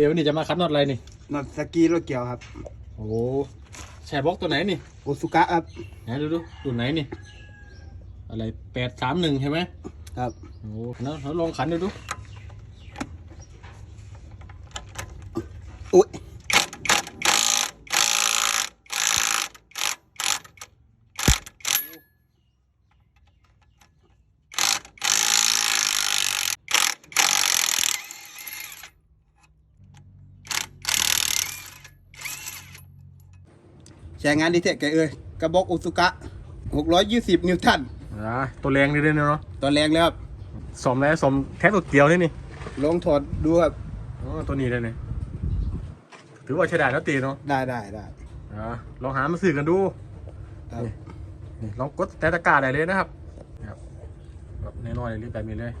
ดี๋ยววันนี้จะมาคัดน็อตอะไรนี่น็อตสกีรถเกี่ยวครับ โอ้แชร์บล็อกตัวไหนนี่โอซุกะครับ ไหนดูดูตัวไหนนี่ อะไรแปดสามหนึ่งใช่ไหมครับ โอ้แล้วเราลองขันดูดู อุ้ย ใช้งานดีเทคแกเอ้ยกระบอกโอซุกะ 620 นิวตันอ่าตัวแรงนิดเดียวเนาะตอนแรงเลยครับสมแล้วสมแท้ตัวเดียวนี่นี่ลองถอดดูครับอ๋อตัวนี้เลยนี่ถือว่าใช้ได้แล้วตีเนาะได้ได้ได้อ่าลองหามาซื้อกันดูครับนี่ลองกดแต่ตะกร้าได้เลยนะครับครับแบบแน่นอนเลยแบบนี้เลย